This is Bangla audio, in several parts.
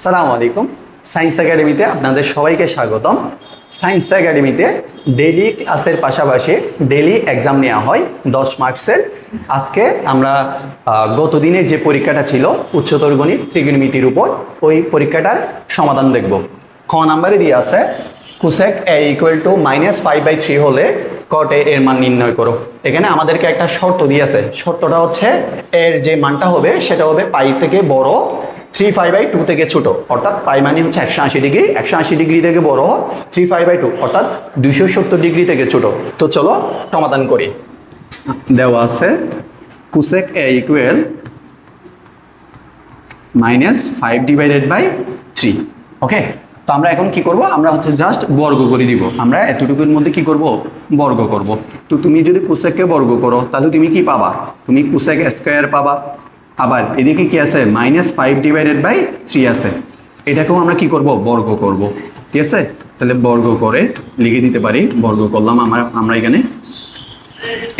সালাম আলাইকুম। সায়েন্স একাডেমিতে আপনাদের সবাইকে স্বাগতম। সায়েন্স একাডেমিতে ডেইলি ক্লাসের পাশাপাশি ডেইলি এক্সাম নেওয়া হয় দশ মার্কসের আজকে আমরা গত দিনের যে পরীক্ষাটা ছিল, উচ্চতর গণিত ত্রিগোণমিতির উপর, ওই পরীক্ষাটার সমাধান দেখব। খ নাম্বারে দিয়ে আছে cosec A equal to minus five by three হলে কট এর মান নির্ণয় করো। এখানে আমাদেরকে একটা শর্ত দিয়েছে শর্তটা হচ্ছে, এর যে মানটা হবে, সেটা হবে পাই থেকে বড় থ্রি ফাইভ বাই টু থেকে ছোট, অর্থাৎ পাই মানে হচ্ছে একশো আশি ডিগ্রি একশো আশি ডিগ্রি থেকে বড় থ্রি ফাইভ বাই টু অর্থাৎ দুইশো সত্তর ডিগ্রি থেকে ছোট। তো চলো সমাধান করি। দেওয়া আছে cosec A equal minus five divided by three okay তো আমরা এখন কি করব? আমরা হচ্ছে জাস্ট বর্গ করে দিব। আমরা এতটুকুর মধ্যে কি করব? বর্গ করব। তো তুমি যদি কুসেককে বর্গ করো, তাহলে তুমি কি পাবা? তুমি কুসেক স্কোয়ার পাবা। আবার এদিকে কি আছে? Minus five divided by three আছে। এটাকেও আমরা কি করব? বর্গ করব। ঠিক আছে? তাহলে বর্গ করে লিখে দিতে পারি। বর্গ করলাম আমরা আমরা এখানে।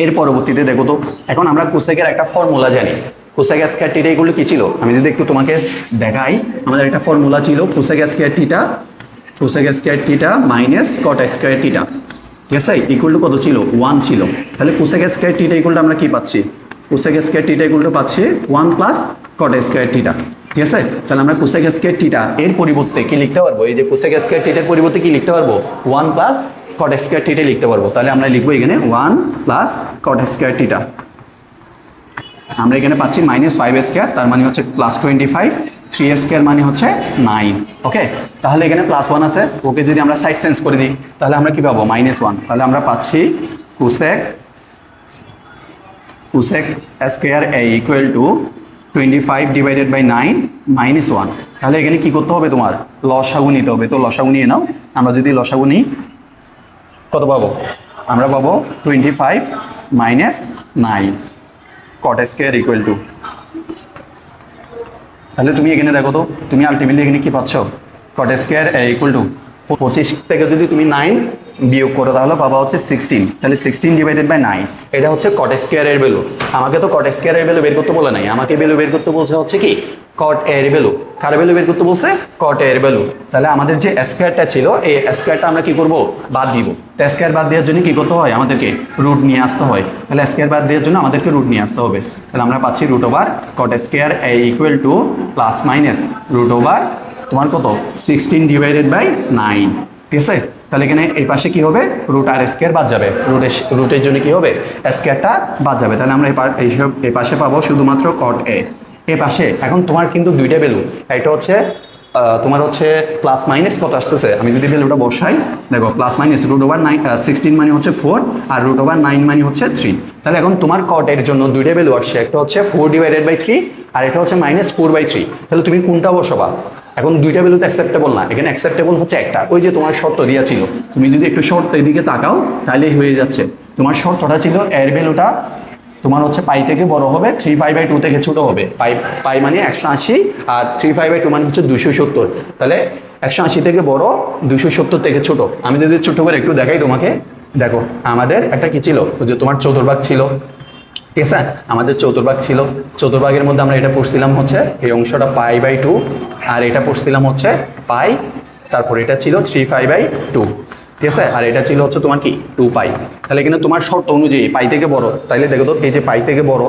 এর পরবর্তীতে দেখো তো, এখন আমরা কুসেকের একটা ফর্মুলা জানি। কুসেক স্কোয়ার টিটা এগুলো কি ছিল? আমি যদি একটু তোমাকে দেখাই, আমাদের একটা ফর্মুলা ছিল cosec square theta cosec square theta minus cot square theta ঠিক আছে? ইকুয়াল টু কত ছিল? ওয়ান ছিল। তাহলে কুসেক স্কোয়ার টিটা ইকুয়ালটা আমরা কি পাচ্ছি? Cosec square theta equal to পাচ্ছি one plus cot square theta ঠিক আছে? তাহলে আমরা কুসেক স্কোয়ার টিটা এর পরিবর্তে কি লিখতে পারব? এই যে কুসেক স্কোয়ার টিটার পরিবর্তে কি লিখতে পারব? One plus cot square theta লিখতে পারব। তাহলে আমরা লিখব এখানে one plus cot square theta আমরা এখানে পাচ্ছি মাইনাস ফাইভ স্কোয়ার তার মানে হচ্ছে plus twenty five three square মানে হচ্ছে নাইন ওকে তাহলে এখানে প্লাস ওয়ান আছে। ওকে যদি আমরা সাইড চেঞ্জ করে দিই, তাহলে আমরা কি পাবো? মাইনাস ওয়ান তাহলে আমরা পাচ্ছি cosec cosec square A equal to twenty five divided by nine minus one তাহলে এখানে কি করতে হবে তোমার? লসাগু নিতে হবে। তো লসাগু নিয়ে নাও। আমরা যদি লসাগু নিই, কত পাবো? আমরা পাবো twenty five minus nine cot square equal to তাহলে তুমি এখানে দেখো তো, তুমি আলটিমেটলি এখানে কি পাচ্ছ? কট স্কোয়ার ইকুয়াল টু পঁচিশ। থেকে যদি তুমি নাইন বিয়োগ করো, তাহলে পাবা হচ্ছে সিক্সটিন তাহলে সিক্সটিন ডিভাইডেড বাই নাইন এটা হচ্ছে কট স্কোয়ারের ভ্যালু আমাকে তো কট স্কোয়ারের ভ্যালু বের করতে বলে নাই। আমাকে ভ্যালু বের করতে বলছে হচ্ছে কি? কট এর ভ্যালু কার ভ্যালু বের করতে বলছে? কট এর ভ্যালু তাহলে আমাদের যে স্কোয়ারটা ছিল, এই স্কোয়ারটা আমরা কি করব? বাদ দিব। তো স্কোয়ার বাদ দেওয়ার জন্য কি করতে হয়? আমাদেরকে রুট নিয়ে আসতে হয়। তাহলে স্কোয়ার বাদ দেওয়ার জন্য আমাদেরকে রুট নিয়ে আসতে হবে। তাহলে আমরা পাচ্ছি root over cot square A equal to plus minus root over তোমার কত? সিক্সটিন ডিভাইডেড বাই নাইন ঠিক আছে? তাহলে এখানে এই পাশে কি হবে? রুট আর স্কোয়ার বাদ যাবে। রুটের রুটের জন্য কি হবে? স্কোয়ারটা বাদ যাবে। তাহলে আমরা এইসব এই পাশে পাবো শুধুমাত্র কট এ এ পাশে এখন তোমার কিন্তু দুইটা ভ্যালু একটা হচ্ছে তোমার হচ্ছে প্লাস মাইনাস কত আসতেছে? আমি যদি ভ্যালুটা বসাই, দেখো plus minus root over nine sixteen মানে হচ্ছে ফোর আর রুট ওভার নাইন মানে হচ্ছে থ্রি তাহলে এখন তোমার কট এর জন্য দুইটা ভ্যালু আসছে। একটা হচ্ছে ফোর ডিভাইডেড বাই থ্রি আর এটা হচ্ছে মাইনাস ফোর বাই থ্রি তাহলে তুমি কোনটা বসাবা? এখন দুইটা ভ্যালু তো অ্যাকসেপ্টেবল না। এখানে অ্যাকসেপ্টেবল হচ্ছে একটা। ওই যে তোমার শর্ত দেওয়া ছিল। তুমি যদি একটু শর্ত এদিকে তাকাও তাহলেই হয়ে যাচ্ছে। তোমার শর্তটা ছিল, এর ভ্যালুটা তোমার হচ্ছে পাই থেকে বড় হবে থ্রি ফাইভ বাই টু থেকে ছোট হবে। পাই পাই মানে একশো আশি, আর থ্রি ফাইভ বাই টু মানে হচ্ছে দুশো সত্তর। তাহলে একশো আশি থেকে বড় দুশো সত্তর থেকে ছোট। আমি যদি ছোট করে একটু দেখাই তোমাকে। দেখো, আমাদের একটা কি ছিল? যে তোমার চতুর্ভাগ ছিল। ঠিক আছে? আমাদের চতুর্ভাগ ছিল। চতুর্ভাগের মধ্যে আমরা এটা পড়ছিলাম হচ্ছে এই অংশটা পাই বাই টু আর এটা পড়ছিলাম হচ্ছে পাই। তারপর এটা ছিল থ্রি ফাইভ বাই টু। ঠিক আছে? আর এটা ছিল হচ্ছে তোমার কি? Two pi. তাহলে এখানে তোমার শর্ত অনুযায়ী পাই থেকে বড়। তাইলে দেখো তো, এই যে পাই থেকে বড়,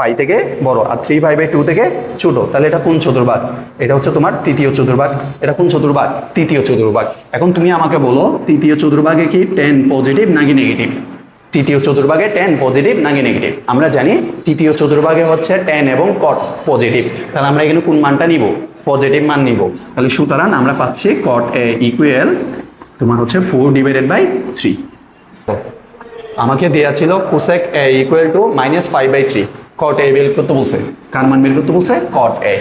পাই থেকে বড় আর থ্রি ফাইভ বাই টু থেকে ছোটো। তাহলে এটা কোন চতুর্ভাগ? এটা হচ্ছে তোমার তৃতীয় চতুর্ভাগ। এটা কোন চতুর্ভাগ? তৃতীয় চতুর্ভাগ। এখন তুমি আমাকে বলো, তৃতীয় চতুর্ভাগে কি টেন পজিটিভ নাকি নেগেটিভ তৃতীয় চতুর্ভাগে টেন পজিটিভ নাকি নেগেটিভ আমরা জানি তৃতীয় চতুর্ভাগে হচ্ছে টেন এবং কট পজিটিভ তাহলে আমরা এখানে কোন মানটা নিব? পজিটিভ মান নিব। তাহলে সুতরাং আমরা পাচ্ছি কট ইকুয়াল তোমার হচ্ছে ফোর ডিভাইডেড বাই থ্রি আমাকে দেওয়া ছিল cosec A equal to minus five by three cot A বের করতে বলছে। কার মান বের করতে বলছে? কট এ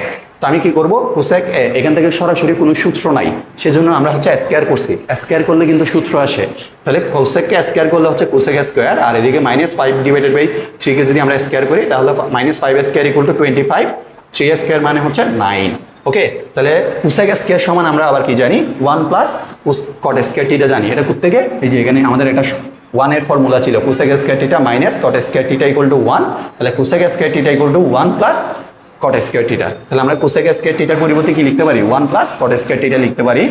তো আমি কি করব? কোসেক এখান থেকে সরাসরি কোনো সূত্র নাই। সেজন্য আমরা হচ্ছে স্কোয়ার করছি। স্কোয়ার করলে কিন্তু সূত্র আসে। তাহলে কোসেককে স্কোয়ার করলে হচ্ছে কোসেক স্কোয়ার আর এদিকে মাইনাস ফাইভ ডিভাইডেড বাই থ্রিকে যদি আমরা স্কোয়ার করি, তাহলে minus five square equal to twenty five three square মানে হচ্ছে নাইন ওকে তাহলে কুসেক স্কোয়ার সমান আমরা আবার কি জানি? One plus cot square theta জানি। এটা থেকে এই যে এখানে আমাদের এটা ওয়ানের ফর্মুলা ছিল। Cosec square theta minus cot square theta equal to one তাহলে cosec square theta equal to one plus cot square theta তাহলে আমরা কোসেক স্কোয়ার টিটার পরিবর্তে কি লিখতে পারি? One plus cot square theta লিখতে পারি।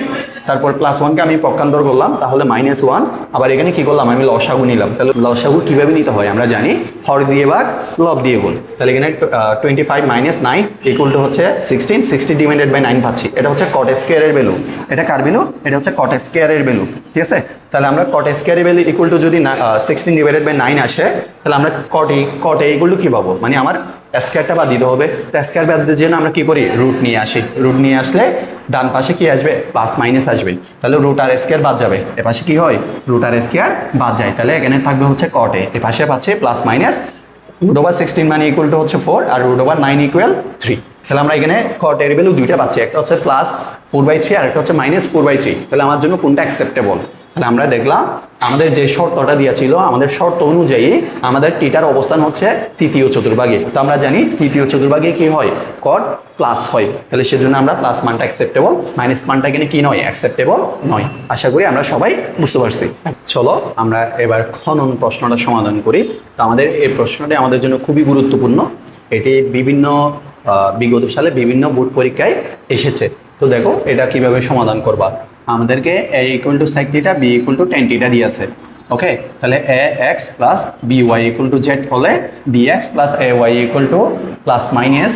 তারপর প্লাস ওয়ানকে আমি পক্ষান্তর করলাম, তাহলে মাইনাস ওয়ান আবার এখানে কি করলাম? আমি লসাগু নিলাম। তাহলে লসাগু কীভাবে নিতে হয়? আমরা জানি হর দিয়ে ভাগ, লব দিয়ে গুণ। তাহলে এখানে twenty five minus nine equal to হচ্ছে sixteen sixty divided by nine পাচ্ছি। এটা হচ্ছে কট স্কোয়ারের ভ্যালু এটা কার ভ্যালু এটা হচ্ছে কট স্কোয়ারের ভ্যালু ঠিক আছে? তাহলে আমরা কট স্কোয়ারের ভ্যালু ইকুয়াল টু যদি সিক্সটিন ডিভাইডেড বাই নাইন আসে, তাহলে আমরা কট কট ইকুয়াল টু কী পাবো? মানে আমার স্কোয়ারটা বাদ দিতে হবে। তো স্কোয়ার বাদ দিয়ে আমরা কি করি? রুট নিয়ে আসি। রুট নিয়ে আসলে ডান পাশে কি আসবে? প্লাস মাইনাস আসবে। তাহলে রুট আর স্কোয়ার বাদ যাবে। এ পাশে কি হয়? রুট আর স্কোয়ার বাদ যায়। তাহলে এখানে থাকবে হচ্ছে কটে এ পাশে পাচ্ছে plus minus root over sixteen মানে ইকুয়াল টু হচ্ছে four R root over nine equal to three আমরা এখানে কটের ভ্যালু দুইটা পাচ্ছি। একটা হচ্ছে প্লাস ফোর বাই থ্রি আর একটা হচ্ছে মাইনাস ফোর বাই থ্রি তাহলে আমার জন্য কোনটা অ্যাকসেপ্টেবল তাহলে আমরা দেখলাম আমাদের যে শর্তটা দিয়েছিল, আমাদের শর্ত অনুযায়ী আমাদের টিটার অবস্থান হচ্ছে তৃতীয় চতুর্ভাগে। তো আমরা জানি তৃতীয় চতুর্ভাগে কি হয়? কট প্লাস হয়। তাহলে সেজন্য আমরা প্লাস মানটা অ্যাকসেপ্টেবল মাইনাস মানটা এখানে কি নয়? অ্যাকসেপ্টেবল নয়। আশা করি আমরা সবাই বুঝতে পারছি। চলো আমরা এবার খনন প্রশ্নটা সমাধান করি। তো আমাদের এই প্রশ্নটি আমাদের জন্য খুবই গুরুত্বপূর্ণ। এটি বিভিন্ন বিগত সালে বিভিন্ন বোর্ড পরীক্ষায় এসেছে। তো দেখো এটা কীভাবে সমাধান করবা। আমাদেরকে a equal to sec theta b equal to tan theta দিয়েছে। ওকে তাহলে a x plus b y equal to z হলে b x plus a y equal to plus minus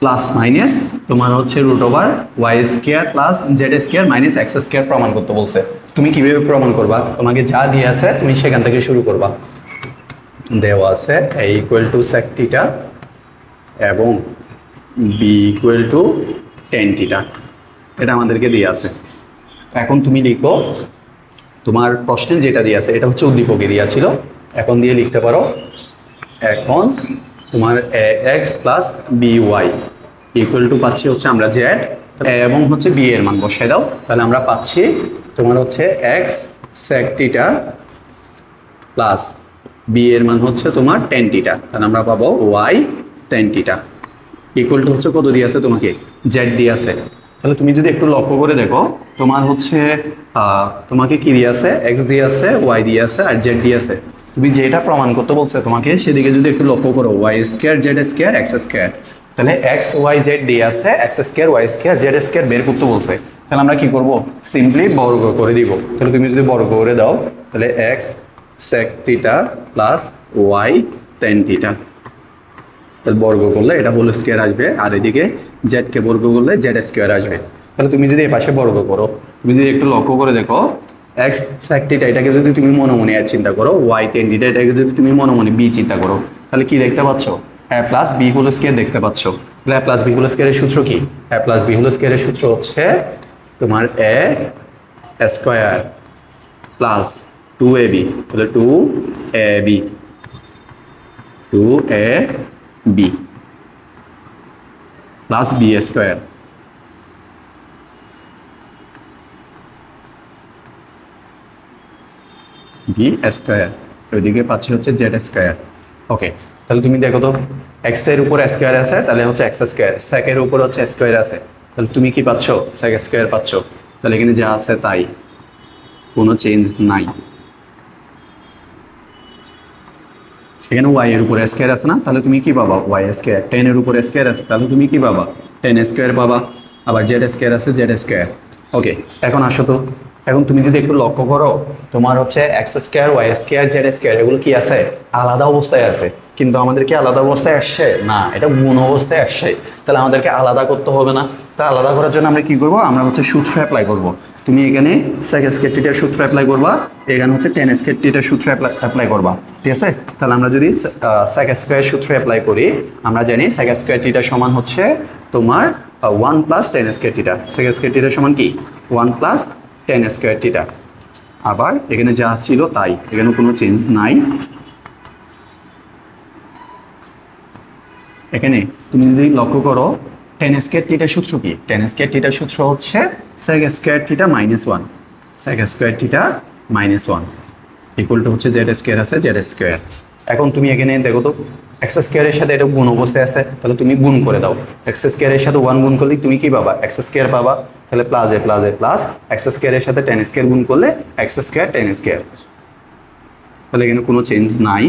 plus minus তোমার হচ্ছে root over y square plus z square minus x square প্রমাণ করতে বলছে। তুমি কীভাবে প্রমাণ করবা? তোমাকে যা দিয়ে আছে তুমি সেখান থেকে শুরু করবা। দেওয়া আছে এ ইকুয়াল টু সেক টিটা এবং b equal to tan theta এটা আমাদেরকে দিয়ে আছে। এখন তুমি লিখো, তোমার প্রশ্নে যেটা দিয়ে আছে, এটা হচ্ছে উদ্দীপকে দেওয়া ছিল। এখন দিয়ে লিখতে পারো, এখন তোমার x plus b y equal to পাচ্ছি হচ্ছে আমরা জেড এবং হচ্ছে বি এর মান বসাই দাও। তাহলে আমরা পাচ্ছি তোমার হচ্ছে x sec theta plus b এর মান হচ্ছে তোমার টেন টিটা তাহলে আমরা পাবো y tan theta equal to হচ্ছে কত দিয়ে আছে তোমাকে? জেড দিয়ে আছে। তাহলে তুমি যদি একটু লক্ষ্য করে দেখো, তোমার হচ্ছে তোমাকে কি দিয়ে আছে? এক্স দিয়ে আছে ওয়াই দিয়ে আছে, আর জেড দিয়ে আছে। তুমি যেটা প্রমাণ করতে বলছে তোমাকে, সেদিকে যদি একটু লক্ষ্য করো y square z square x square তাহলে এক্স ওয়াই জেড দিয়ে আছে x square y square z square বের করতে বলছে। তাহলে আমরা কি করব? সিম্পলি বর্গ করে দিব। তাহলে তুমি যদি বর্গ করে দাও, তাহলে x sec theta plus y tan theta তাহলে বর্গ করলে এটা হোল স্কোয়ার আসবে, আর এদিকে জেডকে বর্গ করলে জেড স্কোয়ার আসবে। তাহলে তুমি যদি এ পাশে বর্গ করো, তুমি যদি একটু লক্ষ্য করে দেখো এক্স স্যাকটিটা এটাকে যদি তুমি মনে মনে চিন্তা করো ওয়াই টেনটিটা এটাকে যদি তুমি মনে মনে বি চিন্তা করো, তাহলে কি দেখতে পাচ্ছ? A plus b whole square দেখতে পাচ্ছ। এ প্লাস বি হোল স্কোয়ারের সূত্র কি? এ প্লাস বি হোল স্কোয়ারের সূত্র হচ্ছে তোমার a square plus two a b তাহলে two a b two a b plus b square b square ওইদিকে পাচ্ছি হচ্ছে জেড স্কোয়ার ওকে তাহলে তুমি দেখো তো এক্সের উপর স্কোয়ার আছে, তাহলে হচ্ছে এক্স স্কোয়ার স্যাকের উপর হচ্ছে স্কোয়ার আছে। তাহলে তুমি কি পাচ্ছ? স্যাক স্কোয়ার পাচ্ছ। তাহলে এখানে যা আছে তাই। কোনো চেঞ্জ নাই। এখানে ওয়াই এর উপর স্কোয়ার আছে না? তাহলে তুমি কি পাবা? ওয়াই স্কোয়ার টেন এর উপর স্কোয়ার আছে। তাহলে তুমি কি পাবা? টেন স্কোয়ার পাবা। আবার জেড স্কোয়ার আছে জেড স্কোয়ার ওকে এখন আসো তো। এখন তুমি যদি একটু লক্ষ্য করো, তোমার হচ্ছে x square y square z square এগুলো কি আছে? আলাদা অবস্থায় আছে। কিন্তু আমাদেরকে আলাদা অবস্থায় আসছে? না, এটা গুণ অবস্থায় আসছে। তাহলে আমাদেরকে আলাদা করতে হবে না। তা আলাদা করার জন্য আমরা কি করব? আমরা হচ্ছে সূত্র অ্যাপ্লাই করব। তুমি এখানে সেক স্কেট টিটার সূত্র অ্যাপ্লাই করবা, এখানে হচ্ছে টেন স্কেট টিটার সূত্র অ্যাপ্লাই করবা, ঠিক আছে? তাহলে আমরা যদি সেক স্কোয়ার সূত্র অ্যাপ্লাই করি, আমরা জানি সেক স্কোয়ার টিটা সমান হচ্ছে তোমার one plus tan square theta sec square টিটার সমান কি? One plus tan square theta আবার এখানে যা ছিল তাই, এখানে কোনো চেঞ্জ নাই। এখানে তুমি যদি লক্ষ্য করো টেন স্কোয়ার টিটার সূত্র কি? টেন স্কোয়ার টিটার সূত্র হচ্ছে sec square theta minus one sec square theta minus one equal to হচ্ছে জেড স্কোয়ার আছে জেড স্কোয়ার এখন তুমি এখানে দেখো তো এক্স স্কোয়ারের সাথে এটা গুণ অবস্থায় আছে, তাহলে তুমি গুণ করে দাও। এক্স স্কোয়ারের সাথে ওয়ান গুণ করলে তুমি কি পাবা? এক্স স্কোয়ার পাবা। তাহলে plus a plus a plus x স্কোয়ারের সাথে টেন স্কোয়ার গুণ করলে এক্স স্কোয়ার টেন স্কোয়ার তাহলে এখানে কোনো চেঞ্জ নাই।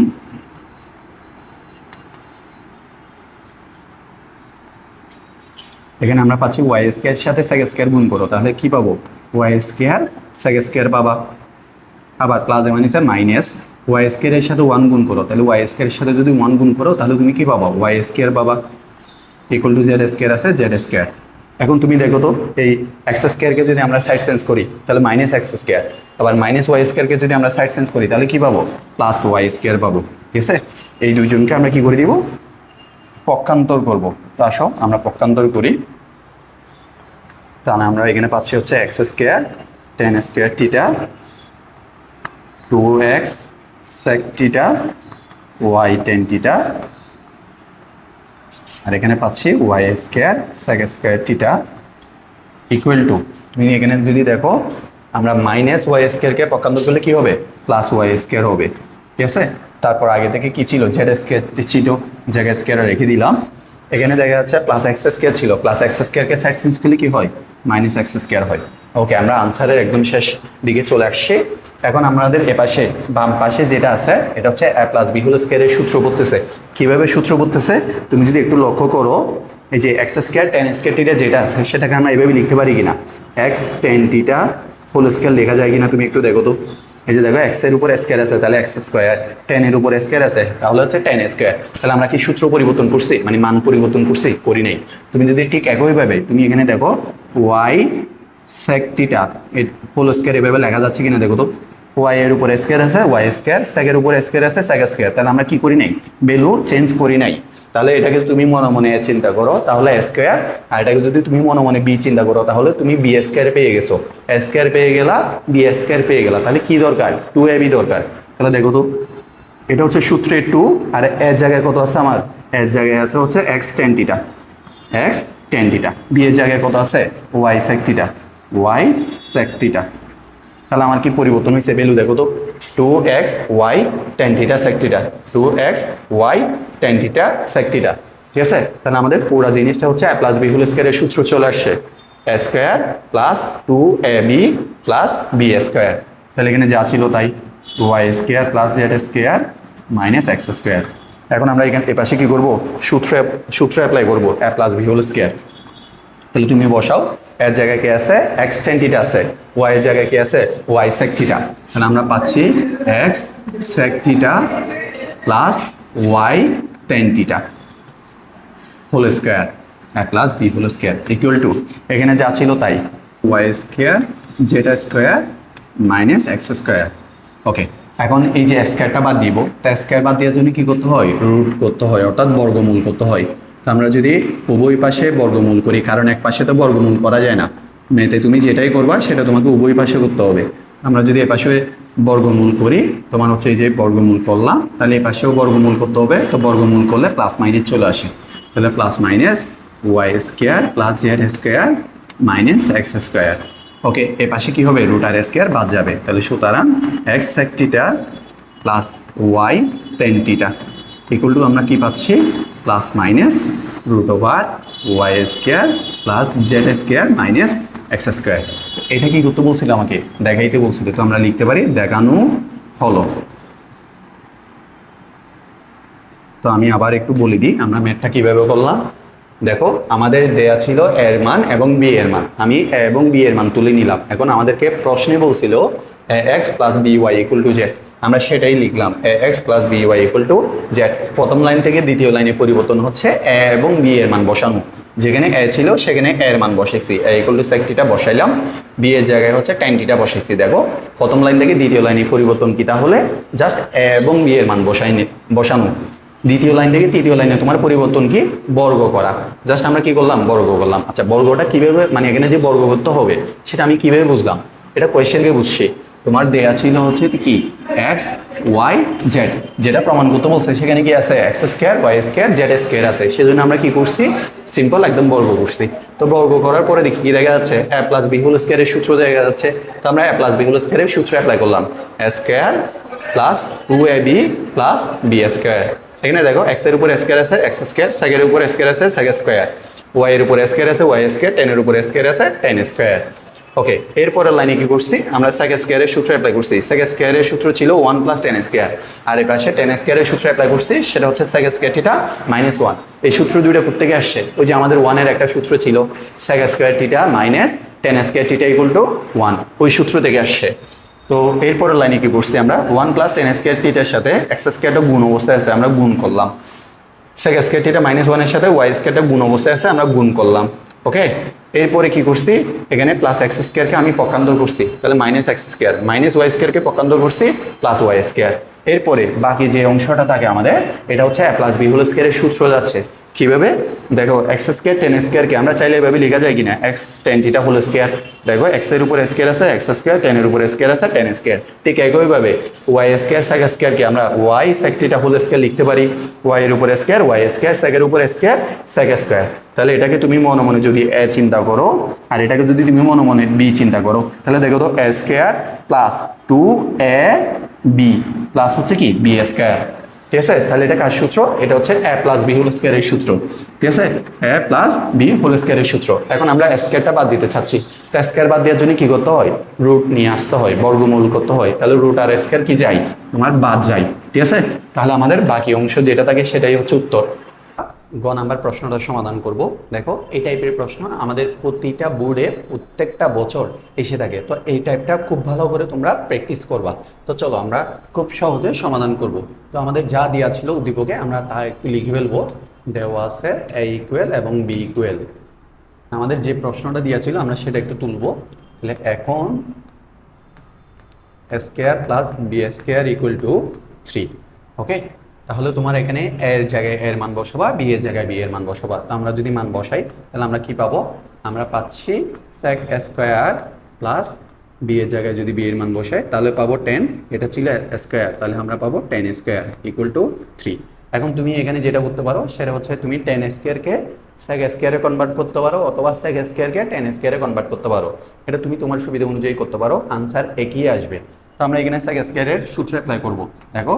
এখানে আমরা পাচ্ছি ওয়াই স্কোয়ার সাথে সেক স্কোয়ার গুণ করো, তাহলে কি পাবো? ওয়াই স্কোয়ার সেক স্কোয়ার পাবা। আবার প্লাস মাইনাসে মাইনাস ওয়াই স্কোয়ারের সাথে ওয়ান গুণ করো, তাহলে ওয়াই স্কোয়ারের সাথে যদি ওয়ান গুণ করো, তাহলে তুমি কি পাবা? ওয়াই স্কোয়ার পাবা। ইকুয়াল টু জেড স্কোয়ার আছে জেড স্কোয়ার এখন তুমি দেখো তো, এই এক্স স্কোয়ারকে যদি আমরা সাইড চেঞ্জ করি, তাহলে মাইনাস এক্স স্কোয়ার আবার মাইনাস ওয়াই স্কোয়ারকে যদি আমরা সাইড চেঞ্জ করি, তাহলে কি পাবো? প্লাস ওয়াই স্কোয়ার পাবো। ঠিক আছে? এই দুইজনকে আমরা কি করে দিব? পক্ষান্তর করব। তো আসো, আমরা পক্ষান্তর করি। তাহলে আমরা এখানে পাচ্ছি হচ্ছে x square tan square theta two x sec theta y tan theta আর এখানে পাচ্ছি y square sec square theta equal to তুমি এখানে যদি দেখো, আমরা মাইনাস ওয়াই স্কোয়ারকে পক্ষান্তর করলে কি হবে? প্লাস ওয়াই স্কোয়ার হবে। ঠিক আছে? তারপর আগে থেকে কি ছিল? জেড স্কোয়ার ছিল জেড স্কোয়ার রেখে দিলাম। এখানে দেখা যাচ্ছে প্লাস এক্স স্কোয়ার ছিল। প্লাস এক্স স্কোয়ারকে সাইড চেঞ্জ করলে কি হয়? মাইনাস এক্স স্কোয়ার হয়। ওকে আমরা আনসারের একদম শেষ দিকে চলে আসছি। এখন আমাদের এপাশে বাম পাশে যেটা আছে, এটা হচ্ছে এ প্লাস বি হোল স্কোয়ারের সূত্র পড়তেছে। কীভাবে সূত্র পড়তেছে? তুমি যদি একটু লক্ষ্য করো, এই যে x square tan square theta যেটা আছে, সেটাকে আমরা এভাবে লিখতে পারি কিনা? X tan theta whole square লেখা যায় কিনা তুমি একটু দেখো তো। এই যে দেখো এক্সের উপর স্কোয়ার আছে, তাহলে এক্স স্কোয়ার টেন এর উপর স্কোয়ার আছে, তাহলে হচ্ছে টেন স্কোয়ার তাহলে আমরা কি সূত্র পরিবর্তন করছি? মানে মান পরিবর্তন করছি? করি নাই। তুমি যদি ঠিক একইভাবে তুমি এখানে দেখো y sec theta whole square এভাবে লেখা যাচ্ছে কিনা দেখো তো। ওয়াই এর উপর স্কোয়ার আছে ওয়াই স্কোয়ার সেকের উপর স্কোয়ার আছে সেক স্কোয়ার তাহলে আমরা কি করি নাই? ভ্যালু চেঞ্জ করি নাই। তাহলে এটাকে তুমি মনে মনে চিন্তা করো, তাহলে স্কোয়ার আর এটাকে যদি তুমি মনে মনে বি চিন্তা করো, তাহলে তুমি বি স্কোয়ার পেয়ে গেছো। স্কোয়ার পেয়ে গেলা বি স্কোয়ার পেয়ে গেলা। তাহলে কি দরকার? টু এ বি দরকার। তাহলে দেখো তো, এটা হচ্ছে সূত্রে টু আর এর জায়গায় কত আছে আমার? এর জায়গায় আছে হচ্ছে x tan theta x tan theta b এর জায়গায় কত আছে? Y sec theta Y sec টিটা তাহলে আমার কি পরিবর্তন হয়েছে? ভ্যালু দেখো তো two x y tan theta sec theta two x y tan theta sec theta ঠিক আছে? তাহলে আমাদের পুরো জিনিসটা হচ্ছে এ প্লাস বি হোল স্কোয়ারের সূত্র চলে আসছে a square plus two a b plus b square তাহলে এখানে যা ছিল তাই y square plus z square minus x square এখন আমরা এখানে এপাশে কি করব? সূত্র সূত্র অ্যাপ্লাই করব a plus b whole square তাহলে তুমি বসাও। এর জায়গায় কি আছে? এক্স টেন টিটা আছে। ওয়াই এর জায়গায় কি আছে? ওয়াই সেক টিটা তাহলে আমরা পাচ্ছি x sec theta plus y tan theta whole square plus b whole square equal to এখানে যা ছিল তাই। Y square z square minus x square okay এখন এই যে স্কোয়ারটা বাদ দিব, তা স্কোয়ার বাদ দেওয়ার জন্য কি করতে হয়? রুট করতে হয়, অর্থাৎ বর্গমূল করতে হয়। আমরা যদি উভয় পাশে বর্গমূল করি, কারণ এক পাশে তো বর্গমূল করা যায় না। মেয়েতে তুমি যেটাই করবা, সেটা তোমাকে উভয় পাশে করতে হবে। আমরা যদি এ পাশে বর্গমূল করি, তোমার হচ্ছে এই যে বর্গমূল করলাম, তাহলে এ পাশেও বর্গমূল করতে হবে। তো বর্গমূল করলে প্লাস মাইনাস চলে আসে। তাহলে plus minus y square plus z square minus x square okay এ পাশে কি হবে? রুট আর স্কোয়ার বাদ যাবে। তাহলে সুতরাং x sec theta plus y tan theta equal to আমরা কি পাচ্ছি? Plus minus root over y square plus z square minus x square এটা কি করতে বলছিল আমাকে? দেখাইতে বলছিল। তো আমরা লিখতে পারি দেখানো হলো। তো আমি আবার একটু বলে দিই, আমরা ম্যাথটা কীভাবে করলাম? দেখো, আমাদের দেয়া ছিল এর মান এবং বি এর মান। আমি এবং বি এর মান তুলে নিলাম। এখন আমাদেরকে প্রশ্নে বলছিল x plus b y equal to z আমরা সেটাই লিখলাম, a x plus b y equal to z প্রথম লাইন থেকে দ্বিতীয় লাইনে পরিবর্তন হচ্ছে এ এবং বি এর মান বসানো। যেখানে এ ছিল, সেখানে এর মান বসাইছি এ ইকুয়াল টু সেকটিটা বসাইলাম। বি এর জায়গায় হচ্ছে টেনটিটা বসাইছি দেখো। প্রথম লাইন থেকে দ্বিতীয় লাইনে পরিবর্তন কি তাহলে? জাস্ট এ এবং বি এর মান বসাই বসানো। দ্বিতীয় লাইন থেকে তৃতীয় লাইনে তোমার পরিবর্তন কি? বর্গ করা। জাস্ট আমরা কি করলাম? বর্গ করলাম। আচ্ছা বর্গটা কীভাবে মানে এখানে যে বর্গ করতে হবে, সেটা আমি কীভাবে বুঝলাম? এটা কোয়েশ্চেনকে বুঝছি। তোমার দেয়া ছিল হচ্ছে কি? এক্স ওয়াই জেড যেটা প্রমাণ করতে বলছে। সেখানে কি আছে? X square y square z square আছে। সেজন্য আমরা কি করছি? সিম্পল একদম বর্গ করছি। তো বর্গ করার পরে দেখি কি দেখা যাচ্ছে? এ প্লাস বি হোল স্কোয়ারের সূত্র দেখা যাচ্ছে। তো আমরা এ প্লাস বি হোল স্কোয়ারের সূত্র অ্যাপ্লাই করলাম। Square plus two a b plus b square এখানে দেখো এক্সের উপর স্কোয়ার আছে এক্স স্কোয়ার সেকের উপর স্কোয়ার আছে সেক স্কোয়ার ওয়াই এর উপর স্কোয়ার আছে ওয়াই স্কোয়ার টেনের উপর স্কোয়ার আছে টেন স্কোয়ার ওকে এরপরের লাইনে কি করছি? আমরা সেক স্কোয়ারের সূত্র অ্যাপ্লাই করছি। সেক স্কোয়ারের সূত্র ছিল ওয়ান প্লাস টেন স্কোয়ার আর এই পাশে টেন স্কোয়ারের সূত্র অ্যাপ্লাই করছি, সেটা হচ্ছে সেক স্কোয়ার মাইনাস ওয়ান এই সূত্র দুইটা থেকে আসছে? ওই যে আমাদের ওয়ানের একটা সূত্র ছিল। Sec square theta minus tan square theta equal to one ওই সূত্র থেকে আসছে। তো এরপরের লাইনে কি করছি আমরা? ওয়ান প্লাস টেন স্কোয়ার টিটার সাথে এক্স স্কোয়ারটা গুণ অবস্থায় আছে, আমরা গুণ করলাম। সেক স্কোয়ার টিটা মাইনাস ওয়ানের সাথে ওয়াই স্কোয়ারটা গুণ অবস্থায় আছে, আমরা গুণ করলাম। ওকে এরপরে কি করছি? এখানে প্লাস এক্স স্কোয়ারকে আমি পক্ষান্তর করছি। তাহলে minus x square minus y স্কোয়ারকে পক্ষান্তর করছি প্লাস ওয়াই স্কোয়ার এরপরে বাকি যে অংশটা থাকে আমাদের, এটা হচ্ছে প্লাস বি হোল স্কোয়ারের সূত্র যাচ্ছে। কীভাবে? দেখো এক্স স্কোয়ার টেন স্কোয়ারকে আমরা চাইলে এভাবে লেখা যায় কিনা? X tan theta whole square দেখো এক্সের উপর স্কোয়ার আছে এক্স স্কোয়ার টেনের উপর স্কোয়ার আছে টেন স্কোয়ার ঠিক একইভাবে ওয়াই স্কোয়ার সেক স্কোয়ারকে আমরা y sec theta whole square লিখতে পারি। ওয়াই এর উপর স্কোয়ার ওয়াই স্কোয়ার সেকের উপর স্কোয়ার সেক স্কোয়ার তাহলে এটাকে তুমি মনে মনে যদি এ চিন্তা করো, আর এটাকে যদি তুমি মনে মনে বি চিন্তা করো, তাহলে দেখো তো a square plus two a b plus হচ্ছে কি? বি স্কোয়ার ঠিক আছে? তাহলে এটা কার সূত্র? এটা হচ্ছে এ প্লাস বি হোল স্কোয়ারের সূত্র। ঠিক আছে? এ প্লাস বি হোল স্কোয়ারের সূত্র। এখন আমরা স্কোয়ারটা বাদ দিতে চাচ্ছি। তো স্কোয়ার বাদ দেওয়ার জন্য কি করতে হয়? রুট নিয়ে আসতে হয়, বর্গমূল করতে হয়। তাহলে রুট আর স্কোয়ার কি যাই তোমার বাদ যায়। ঠিক আছে? তাহলে আমাদের বাকি অংশ যেটা থাকে সেটাই হচ্ছে উত্তর। গ নাম্বার প্রশ্নটা সমাধান করব। দেখো, এই টাইপের প্রশ্ন আমাদের প্রতিটা বোর্ডে প্রত্যেকটা বছর এসে থাকে। তো এই টাইপটা খুব ভালো করে তোমরা প্র্যাকটিস করবা। তো চলো, আমরা খুব সহজে সমাধান করব। তো আমাদের যা দেওয়া ছিল উদ্দীপকে, আমরা তা একটু লিখে ফেলব। দেওয়া আছে এ ইকুয়েল এবং বি ইকুয়েল আমাদের যে প্রশ্নটা দেওয়া ছিল, আমরা সেটা একটু তুলবো। তাহলে এখন square plus b square equal to three okay তাহলে তোমার এখানে এর জায়গায় এর মান বসাবা, বি এর জায়গায় বি এর মান বসাবা। তো আমরা যদি মান বসাই, তাহলে আমরা কি পাবো? আমরা পাচ্ছি সেক স্কোয়ার প্লাস বি এর জায়গায় যদি বি এর মান বসাই, তাহলে পাবো টেন এটা ছিল স্কোয়ার তাহলে আমরা পাবো tan square equal to three এখন তুমি এখানে যেটা করতে পারো, সেটা হচ্ছে তুমি টেন স্কোয়ারকে সেক স্কোয়ারে কনভার্ট করতে পারো, অথবা সেক স্কোয়ারকে টেন স্কোয়ারে কনভার্ট করতে পারো। এটা তুমি তোমার সুবিধা অনুযায়ী করতে পারো। আনসার একই আসবে? আমরা এখানে সেক স্কোয়ারের সূত্র অ্যাপ্লাই করব দেখো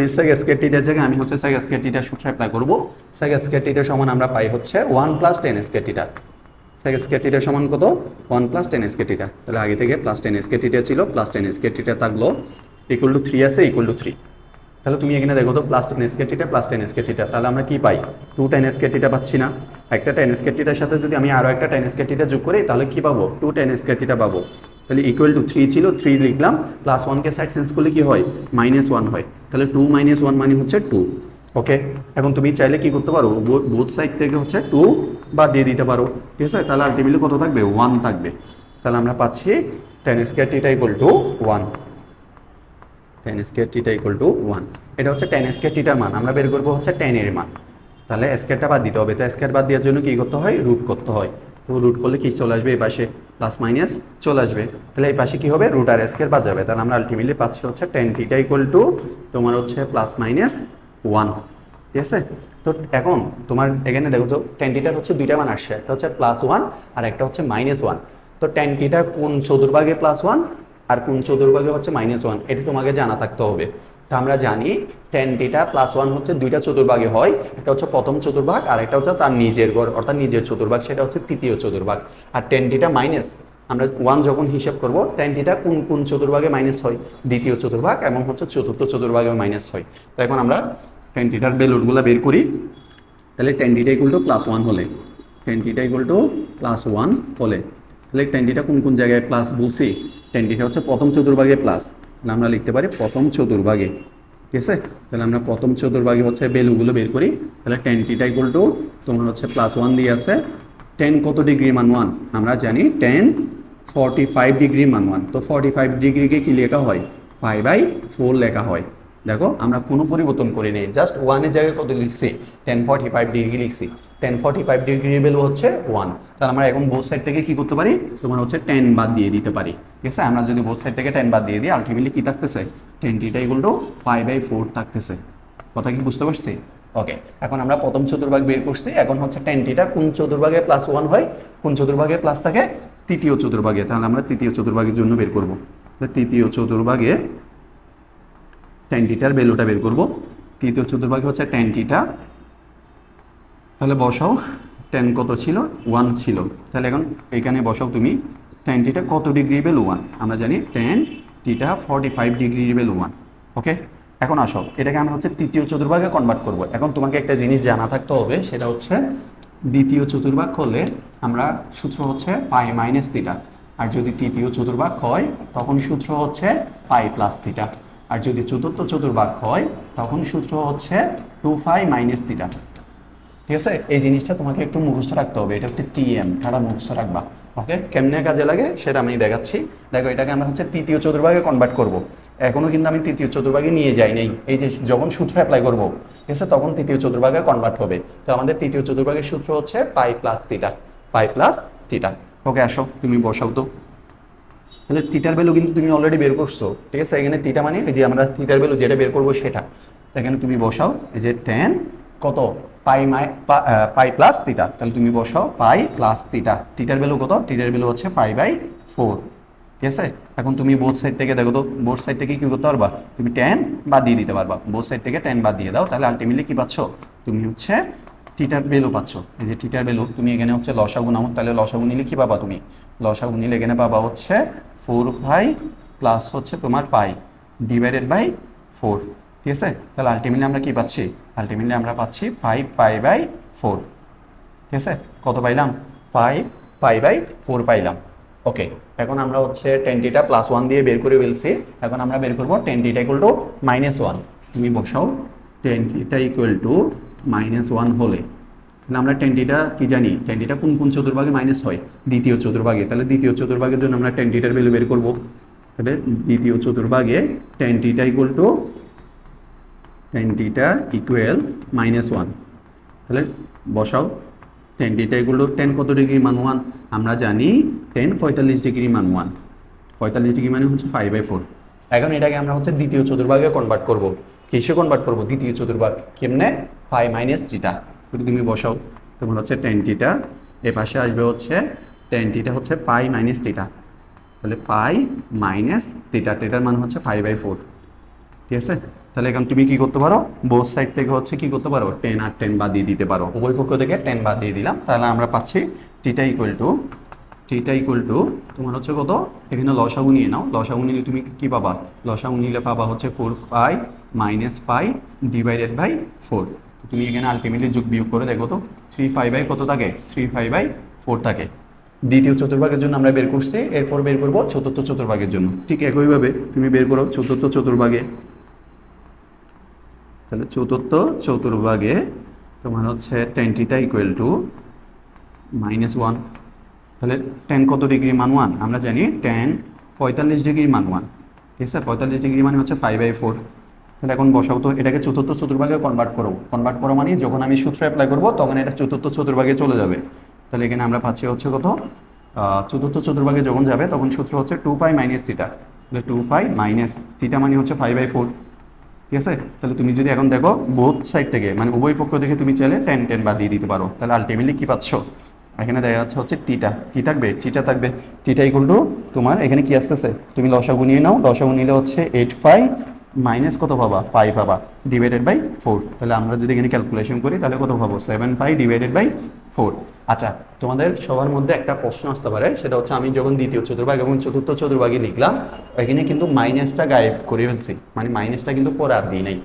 এই সেক স্কোয়ার টিটার জায়গায় আমি হচ্ছে সেক স্কোয়ার টিটার সূত্র অ্যাপ্লাই করব সেক স্কোয়ার টিটার সমান আমরা পাই হচ্ছে one plus tan square theta sec square টিটার সমান কত one plus tan square theta তাহলে আগে থেকে প্লাস টেন স্কোয়ার টিটা ছিল প্লাস টেন স্কোয়ার টিটা থাকল ইকুয়াল টু থ্রি আছে ইকুয়াল টু থ্রি তাহলে তুমি এখানে দেখো তো plus tan square theta plus tan square theta তাহলে আমরা কি পাই টু টেন স্কোয়ার টিটা পাচ্ছি না একটা টেন স্কোয়ার টিটার সাথে যদি আমি আরও একটা টেন স্কোয়ার টিটা যোগ করি তাহলে কি পাবো টু টেন স্কোয়ার টিটা পাবো তাহলে ইকুয়াল টু থ্রি ছিল থ্রি লিখলাম প্লাস ওয়ানকে সাইড চেঞ্জ করলে কি হয়? মাইনাস ওয়ান হয়। তাহলে টু মাইনাস ওয়ান মানে হচ্ছে টু ওকে এখন তুমি চাইলে কি করতে পারো? বোথ সাইড থেকে হচ্ছে টু বা দিয়ে দিতে পারো, ঠিক আছে? তাহলে আলটিমেটলি কত থাকবে? ওয়ান থাকবে। তাহলে আমরা পাচ্ছি tan square theta equal to one tan square theta equal to one এটা হচ্ছে টেন স্কোয়ার টিটার মান। আমরা বের করব হচ্ছে টেন এর মান। তাহলে স্কোয়ারটা বাদ দিতে হবে। তো স্কোয়ার বাদ দেওয়ার জন্য কী করতে হয়? রুট করতে হয়। রুট করলে কি চলে আসবে? এই পাশে প্লাস মাইনাস চলে আসবে। তাহলে এই পাশে কি হবে? রুট আর স্কোয়ার বাদ যাবে। তাহলে আমরা আলটিমেটলি পাচ্ছি হচ্ছে টেন টিটা ইকুয়াল টু তোমার হচ্ছে প্লাস মাইনাস ওয়ান ঠিক আছে? তো এখন তোমার এখানে দেখো তো টেন টিটার হচ্ছে দুইটা মান আসছে। একটা হচ্ছে প্লাস ওয়ান আর একটা হচ্ছে মাইনাস ওয়ান তো টেন টিটা কোন চতুর্ভাগে প্লাস ওয়ান আর কোন চতুর্ভাগে হচ্ছে মাইনাস ওয়ান এটা তোমাকে জানা থাকতে হবে। তো আমরা জানি টেন টিটা প্লাস ওয়ান হচ্ছে দুইটা চতুর্ভাগে হয়। একটা হচ্ছে প্রথম চতুর্ভাগ আর একটা হচ্ছে তার নিজের গড় অর্থাৎ নিজের চতুর্ভাগ, সেটা হচ্ছে তৃতীয় চতুর্ভাগ। আর টেন মাইনাস আমরা ওয়ান যখন হিসাব করব টেন টিটা কোন কোন চতুর্ভাগে মাইনাস হয়? দ্বিতীয় চতুর্ভাগ এবং হচ্ছে চতুর্থ চতুর্ভাগে মাইনাস হয়। তো এখন আমরা টেন টিটার বেলুটগুলো বের করি। তাহলে tan theta equal to plus one হলে tan theta equal to plus one হলে, তাহলে টেন টিটা কোন কোন জায়গায় প্লাস বলছি? টেন টিটা হচ্ছে প্রথম চতুর্ভাগে প্লাস আমরা লিখতে পারি প্রথম চতুর্ভাগে। ঠিক আছে? তাহলে আমরা প্রথম চতুর্ভাগে হচ্ছে বেলুগুলো বের করি। তাহলে টেন টিটা ইকুয়াল টু তোমার হচ্ছে প্লাস ওয়ান দিয়ে আছে। টেন কত ডিগ্রি মান ওয়ান আমরা জানি টেন ফর্টি ফাইভ ডিগ্রি মান ওয়ান তো ফর্টি ফাইভ ডিগ্রিকে কি লেখা হয়? ফাইভ বাই ফোর লেখা হয়। দেখো, আমরা কোনো পরিবর্তন করি নেই। জাস্ট ওয়ানের জায়গায় কত লিখছি? টেন ফর্টি ফাইভ ডিগ্রি লিখছি। Tan forty five degree value হচ্ছে ওয়ান তাহলে আমরা এখন বোথ সাইড থেকে কি করতে পারি? তোমার হচ্ছে টেন বাদ দিয়ে দিতে পারি। ঠিক আছে? আমরা যদি বোথ সাইড থেকে টেন বাদ দিয়ে দিই আলটিমেটলি কী থাকতেছে? Tan theta equal to five by four থাকতেছে। কথা কি বুঝতে পারছি? ওকে এখন আমরা প্রথম চতুর্ভাগ বের করছি। এখন হচ্ছে টেন টিটা কোন চতুর্ভাগে প্লাস ওয়ান হয়? কোন চতুর্ভাগে প্লাস থাকে? তৃতীয় চতুর্ভাগে। তাহলে আমরা তৃতীয় চতুর্ভাগের জন্য বের করব। তৃতীয় চতুর্ভাগে টেন টিটার ভ্যালুটা বের করব। তৃতীয় চতুর্ভাগে হচ্ছে টেন টিটা তাহলে বসাও। টেন কত ছিল? ওয়ান ছিল। তাহলে এখন এখানে বসাও তুমি। টেন টিটা কত ডিগ্রি ভ্যালু ওয়ান আমরা জানি tan theta forty five degree value one okay এখন আসো, এটাকে আমরা হচ্ছে তৃতীয় চতুর্ভাগে কনভার্ট করব। এখন তোমাকে একটা জিনিস জানা থাকতে হবে, সেটা হচ্ছে দ্বিতীয় চতুর্ভাগ করলে আমরা সূত্র হচ্ছে পাই মাইনাস থিটা আর যদি তৃতীয় চতুর্ভাগ হয়, তখন সূত্র হচ্ছে পাই প্লাস থিটা আর যদি চতুর্থ চতুর্ভাগ হয়, তখন সূত্র হচ্ছে টু ফাই মাইনাস থিটা ঠিক আছে? এই জিনিসটা তোমাকে একটু মুখস্থ রাখতে হবে, এটা হচ্ছে টিএম এটা মুখস্থ রাখবা। ওকে কেমনে কাজে লাগে সেটা আমি দেখাচ্ছি। দেখো, এটাকে আমরা হচ্ছে তৃতীয় চতুর্ভাগে কনভার্ট করব। এখনও কিন্তু আমি তৃতীয় চতুর্ভাগে নিয়ে যাই নাই। এই যে যখন সূত্র অ্যাপ্লাই করব, ঠিক আছে? তখন তৃতীয় চতুর্ভাগে কনভার্ট হবে। তো আমাদের তৃতীয় চতুর্ভাগের সূত্র হচ্ছে pi plus theta pi plus theta okay আসো, তুমি বসাও তো। তাহলে থিটার ভ্যালু কিন্তু তুমি অলরেডি বের করছ। ঠিক আছে? এখানে থিটা মানে এই যে আমরা থিটার ভ্যালু যেটা বের করব সেটা। এখানে তুমি বসাও, এই যে টেন কত? পাই মাই পাই প্লাস থিটা তাহলে তুমি বসাও পাই প্লাস থিটা থিটার ভ্যালু কত? থিটার ভ্যালু হচ্ছে ফাইভ বাই ফোর ঠিক আছে? এখন তুমি বোথ সাইড থেকে দেখো তো বোথ সাইড থেকে কি করতে পারবা? তুমি টেন বাদ দিয়ে দিতে পারবা। বোথ সাইড থেকে টেন বাদ দিয়ে দাও। তাহলে আলটিমেটলি কি পাচ্ছ? তুমি হচ্ছে টিটার ভ্যালু পাচ্ছ। এই যে টিটার ভ্যালু তুমি এখানে হচ্ছে লসাগু নাও। তাহলে লসাগু নিলে কি পাবা তুমি? লসাগু নিলে এখানে পাবা হচ্ছে ফোর ফাই প্লাস হচ্ছে তোমার পাই ডিভাইডেড বাই ফোর ঠিক আছে? তাহলে আলটিমেটলি আমরা কি পাচ্ছি? আলটিমেটলি আমরা পাচ্ছি ফাইভ পাই বাই ফোর ঠিক আছে? কত পাইলাম? ফাইভ পাই বাই ফোর পাইলাম। ওকে এখন আমরা হচ্ছে টেন টিটা প্লাস ওয়ান দিয়ে বের করে ফেলছি। এখন আমরা বের করব tan theta equal to minus one তুমি বসাও tan theta equal to minus one হলে। তাহলে আমরা টেন টিটা কি জানি? টেন টিটা কোন কোন চতুর্ভাগে মাইনাস হয়? দ্বিতীয় চতুর্ভাগে। তাহলে দ্বিতীয় চতুর্ভাগের জন্য আমরা টেন টিটার ভ্যালু বের করব। তাহলে দ্বিতীয় চতুর্ভাগে tan theta equal to tan theta equal minus one তাহলে বসাও টেন টিটা টু টেন কত ডিগ্রি মান ওয়ান আমরা জানি টেন পঁয়তাল্লিশ ডিগ্রি মান ওয়ান পঁয়তাল্লিশ ডিগ্রি মানে হচ্ছে ফাইভ বাই ফোর এখন এটাকে আমরা হচ্ছে দ্বিতীয় চতুর্ভাগে কনভার্ট করব। কিসে কনভার্ট করব? দ্বিতীয় চতুর্ভাগ কেমনে? ফাইভ মাইনাস যদি তুমি বসাও, তোমার হচ্ছে টেন টিটা এ পাশে আসবে হচ্ছে টেন টিটা হচ্ছে পাই মাইনাস টিটা তাহলে পাই মাইনাস থিটা টিটার মান হচ্ছে ফাইভ বাই ফোর ঠিক আছে? তাহলে এখন তুমি কি করতে পারো? বোথ সাইড থেকে হচ্ছে কি করতে পারো? টেন আর টেন বাদ দিয়ে দিতে পারো। উভয় পক্ষ থেকে টেন বাদ দিয়ে দিলাম। তাহলে আমরা পাচ্ছি theta equal to theta equal to তোমার হচ্ছে কত? এখানে লসাগু নিয়ে নাও। লসাগু নিলে তুমি কি পাবা? লসাগু নিলে পাবা হচ্ছে four pi minus pi divided by four তুমি এখানে আলটিমেটলি যোগ বিয়োগ করে দেখো তো থ্রি ফাইভ বাই কত থাকে? থ্রি ফাইভ বাই ফোর থাকে। দ্বিতীয় চতুর্ভাগের জন্য আমরা বের করছি। এরপর বের করব চতুর্থ চতুর্ভাগের জন্য। ঠিক একইভাবে তুমি বের করো চতুর্থ চতুর্ভাগে। তাহলে চতুর্থ, চতুর্ভাগে তোমার হচ্ছে tan theta equal to minus one তাহলে টেন কত ডিগ্রি মান ওয়ান আমরা জানি টেন পঁয়তাল্লিশ ডিগ্রি মান ওয়ান ঠিক আছে? পঁয়তাল্লিশ ডিগ্রি মানে হচ্ছে ফাইভ বাই ফোর তাহলে এখন বসাও তো, এটাকে চতুর্থ চতুর্ভাগে কনভার্ট করব কনভার্ট করো মানে যখন আমি সূত্র অ্যাপ্লাই করব, তখন এটা চতুর্থ, চতুর্ভাগে চলে যাবে। তাহলে এখানে আমরা পাচ্ছি হচ্ছে কত? চতুর্থ, চতুর্ভাগে যখন যাবে, তখন সূত্র হচ্ছে টু ফাইভ মাইনাস থিটা তাহলে টু ফাইভ মাইনাস থিটা মানে হচ্ছে ফাইভ বাই ফোর ঠিক আছে? তাহলে তুমি যদি এখন দেখো বোধ সাইড থেকে মানে উভয় পক্ষ থেকে তুমি চাইলে টেন টেন বাদ দিয়ে দিতে পারো। তাহলে আলটিমেটলি কি পাচ্ছ? এখানে দেখা যাচ্ছে হচ্ছে টিটা কি থাকবে? টিটা থাকবে। টিটা ইকুয়াল টু তোমার এখানে কি আসতেছে? তুমি লসাগু নিয়ে নাও। লসাগু নিলে হচ্ছে এইট ফাইভ মাইনাস কত পাবা? ফাইভ পাবা। ডিভাইডেড বাই ফোর তাহলে আমরা যদি এখানে ক্যালকুলেশন করি, তাহলে কত পাবো? Seven five divided by four আচ্ছা তোমাদের সবার মধ্যে একটা প্রশ্ন আসতে পারে, সেটা হচ্ছে আমি যখন দ্বিতীয়, চতুর্ভাগ এবং চতুর্থ চতুর্ভাগে লিখলাম, এখানে কিন্তু মাইনাসটা গায়েব করে ফেলছি। মানে মাইনাসটা কিন্তু পরে আর দিই নাই।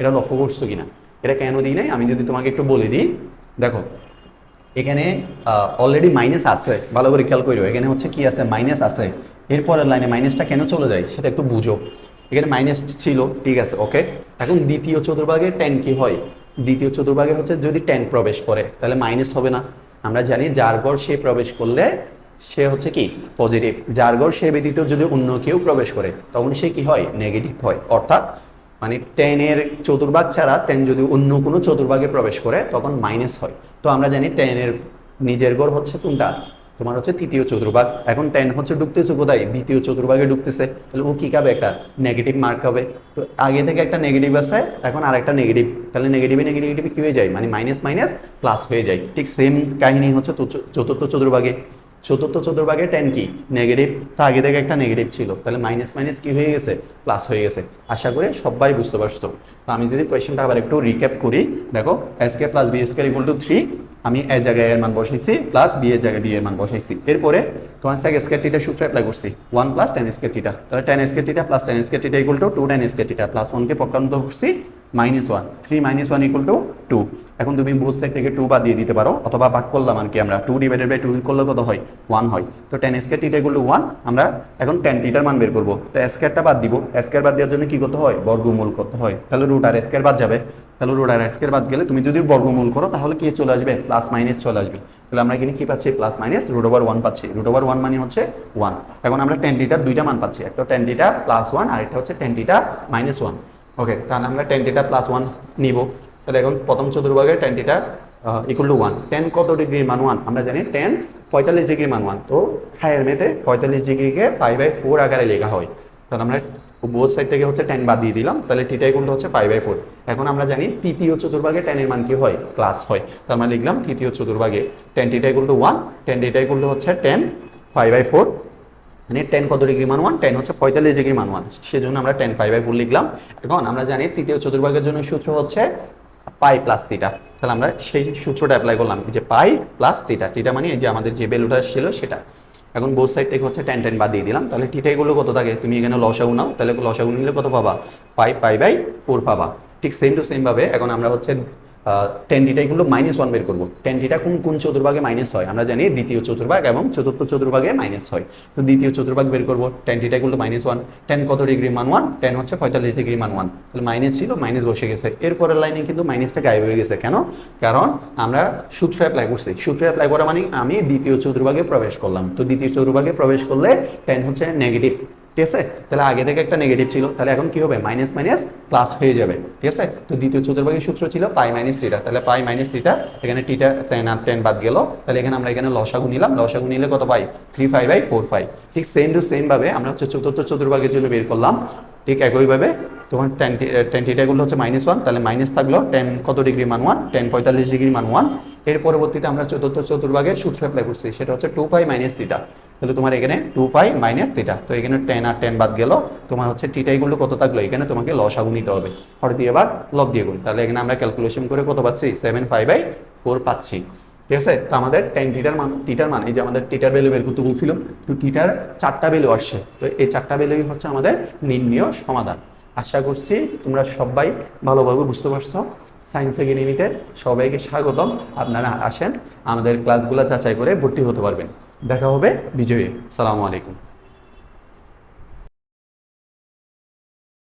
এটা লক্ষ্য করছ কিনা? এটা কেন দিই নাই? আমি যদি তোমাকে একটু বলে দিই। দেখো, এখানে অলরেডি মাইনাস আছে। ভালো করে খেয়াল করো এখানে হচ্ছে কি আছে? মাইনাস আছে। এরপরের লাইনে মাইনাসটা কেন চলে যায়? সেটা একটু বুঝো। এখানে মাইনাস ছিল, ঠিক আছে ওকে এখন দ্বিতীয় চতুর্ভাগে টেন কি হয়? দ্বিতীয় চতুর্ভাগে হচ্ছে যদি টেন প্রবেশ করে, তাহলে মাইনাস হবে না। আমরা জানি যার গড় সে প্রবেশ করলে সে হচ্ছে কি? পজিটিভ যার গড় সে ব্যতীত যদি অন্য কেউ প্রবেশ করে, তখন সে কি হয়? নেগেটিভ হয়। অর্থাৎ মানে টেনের চতুর্ভাগ ছাড়া টেন যদি অন্য কোনো চতুর্ভাগে প্রবেশ করে, তখন মাইনাস হয়। তো আমরা জানি টেনের নিজের গড় হচ্ছে কোনটা? তোমার হচ্ছে তৃতীয় চতুর্ভাগ। এখন টেন হচ্ছে ঢুকতেছে কোথায়? দ্বিতীয় চতুর্ভাগে ঢুকতেছে। তাহলে ও কী খাবে? একটা নেগেটিভ মার্ক হবে। তো আগে থেকে একটা নেগেটিভ আছে, এখন আর একটা নেগেটিভ তাহলে নেগেটিভে নেগেটিভ কী হয়ে যায়? মানে মাইনাস মাইনাস প্লাস হয়ে যায়। ঠিক সেম কাহিনী হচ্ছে চতুর্থ চতুর্ভাগে। চতুর্থ চতুর্ভাগে টেন কি? নেগেটিভ তো আগে থেকে একটা নেগেটিভ ছিল। তাহলে মাইনাস মাইনাস কি হয়ে গেছে? প্লাস হয়ে গেছে। আশা করি সবাই বুঝতে পারছ। তো আমি যদি কোয়েশ্চেনটা আবার একটু রিক্যাপ করি, দেখো S K plus B square equal to three আমি এ জায়গায় এর মান বসাইছি প্লাস বি এর জায়গায় বি এর মান বসাইছি। এরপরে তোমার সেক স্কেয়ার টিটা সূত্র অ্যাপ্লাই করছি। One plus tan square theta তাহলে tan square theta plus tan square theta equal to two tan square theta plus ওয়ানকে পক্ষান্তর করছি। Minus one three minus one equal to two এখন তুমি বোথ সাইড থেকে টু বাদ দিয়ে দিতে পারো, অথবা ভাগ করলাম আর কি আমরা। টু ডিভাইডেড বাই টু করলে কত হয়? ওয়ান হয়। তো tan square theta equal to one আমরা এখন টেন টিটার মান বের করব। তো স্কোয়ারটা বাদ দিব। স্কোয়ার বাদ দেওয়ার জন্য কি করতে হয়? বর্গমূল করতে হয়। তাহলে রুট আর স্কোয়ার বাদ যাবে। তাহলে রুট আর স্কোয়ার বাদ গেলে তুমি যদি বর্গমূল করো, তাহলে কি চলে আসবে? প্লাস মাইনাস চলে আসবে। তাহলে আমরা এখানে কি পাচ্ছি? Plus minus root over one পাচ্ছি। রুট ওভার ওয়ান মানে হচ্ছে ওয়ান এখন আমরা টেন টিটার দুইটা মান পাচ্ছি। একটা টেন টিটা প্লাস ওয়ান আর একটা হচ্ছে tan theta minus one okay তাহলে আমরা টেন টিটা প্লাস ওয়ান নিব। তাহলে এখন প্রথম চতুর্ভাগে tan theta equal to one tan কত ডিগ্রি মান ওয়ান আমরা জানি টেন পঁয়তাল্লিশ ডিগ্রি মান ওয়ান তো হায়ার মেতে পঁয়তাল্লিশ ডিগ্রিকে ফাইভ বাই ফোর আকারে লেখা হয়। তাহলে আমরা বোথ সাইড থেকে হচ্ছে টেন বাদ দিয়ে দিলাম, তাহলে টিটা ইকুয়াল হচ্ছে ফাইভ বাই ফোর এখন আমরা জানি তৃতীয় চতুর্ভাগে টেনের মান কি হয়? প্লাস হয়। তো আমরা লিখলাম তৃতীয় চতুর্ভাগে tan theta equal to one tan theta equal হচ্ছে টেন ফাইভ বাই ফোর মানে টেন কত ডিগ্রি মান ওয়ান টেন হচ্ছে পঁয়তাল্লিশ ডিগ্রি মান ওয়ান সেজন্য আমরা টেন ফাইভ বাই ফোর লিখলাম। এখন আমরা জানি তৃতীয় চতুর্ভাগের জন্য সূত্র হচ্ছে পাই প্লাস থিটা তাহলে আমরা সেই সূত্রটা অ্যাপ্লাই করলাম যে পাই প্লাস থিটা থিটা মানে এই যে আমাদের যে বেলুটা ছিল সেটা। এখন বোথ সাইড থেকে হচ্ছে টেন টেন বাদ দিয়ে দিলাম। তাহলে থিটা এগুলো কত থাকে? তুমি এখানে লসাগু নাও। তাহলে লসাগু নিলে কত পাবা? পাই ফাইভ বাই ফোর পাবা। ঠিক সেম টু সেম ভাবে এখন আমরা হচ্ছে টেন টিটা এগুলো মাইনাস ওয়ান বের করব। টেন টিটা কোন কোন চতুর্ভাগে মাইনাস হয়? আমরা জানি দ্বিতীয় চতুর্ভাগ এবং চতুর্থ চতুর্ভাগে মাইনাস হয়। তো দ্বিতীয় চতুর্ভাগ বের করব টেন টিটা এগুলো মাইনাস ওয়ান টেন কত ডিগ্রি মান ওয়ান টেন হচ্ছে পঁয়তাল্লিশ ডিগ্রি মান ওয়ান তাহলে মাইনাস ছিল মাইনাস বসে গেছে। এরপরের লাইনে কিন্তু মাইনাসটা গায়েব হয়ে গেছে। কেন? কারণ আমরা সূত্র অ্যাপ্লাই করছি। সূত্র অ্যাপ্লাই করা মানে আমি দ্বিতীয় চতুর্ভাগে প্রবেশ করলাম। তো দ্বিতীয় চতুর্ভাগে প্রবেশ করলে টেন হচ্ছে নেগেটিভ ঠিক আছে? তাহলে আগে থেকে একটা নেগেটিভ ছিল। তাহলে এখন কি হবে? মাইনাস মাইনাস প্লাস হয়ে যাবে। ঠিক আছে? তো দ্বিতীয় চতুর্ভাগের সূত্র ছিল পাই মাইনাস টিটা তাহলে পাই মাইনাস টিটা এখানে টিটা টেন আর টেন বাদ গেল। তাহলে এখানে আমরা এখানে লসাগু নিলাম। লসাগু নিলে কত পাই? Three five by four five ঠিক সেম টু সেম ভাবে আমরা হচ্ছে চতুর্থ চতুর্ভাগের জন্য বের করলাম। ঠিক একইভাবে তোমার টেন টেন টিটাগুলো হচ্ছে মাইনাস ওয়ান তাহলে মাইনাস থাকল টেন কত ডিগ্রি মান ওয়ান টেন পঁয়তাল্লিশ ডিগ্রি মান ওয়ানের পরবর্তীতে আমরা চতুর্থ চতুর্ভাগের সূত্র অ্যাপ্লাই করছি। সেটা হচ্ছে টু পাই মাইনাস থিটা তাহলে তোমার এখানে টু ফাইভ মাইনাস থিটা তো এখানে টেন আর টেন বাদ গেল। তোমার হচ্ছে টিটাইগুলো কত থাকল? এখানে তোমাকে লসাগু নিতে হবে। হর দিয়ে এবার লব দিয়ে গুণ। তাহলে এখানে আমরা ক্যালকুলেশন করে কত পাচ্ছি? সেভেন ফাইভ বাই ফোর পাচ্ছি। ঠিক আছে? তো আমাদের টেন টিটার মান টিটার মান, এই যে আমাদের টিটার ভ্যালু বের করতে বলছিল, তো টিটার চারটা ভ্যালু আসছে। তো এই চারটা ভ্যালুই হচ্ছে আমাদের নির্ণীয় সমাধান। আশা করছি তোমরা সবাই ভালোভাবে বুঝতে পারছ। সায়েন্স সেকেন্ড ইউনিটের সবাইকে স্বাগতম। আপনারা আসেন, আমাদের ক্লাসগুলো যাচাই করে ভর্তি হতে পারবেন। দেখা হবে বিজয়ী। সালামু আলাইকুম।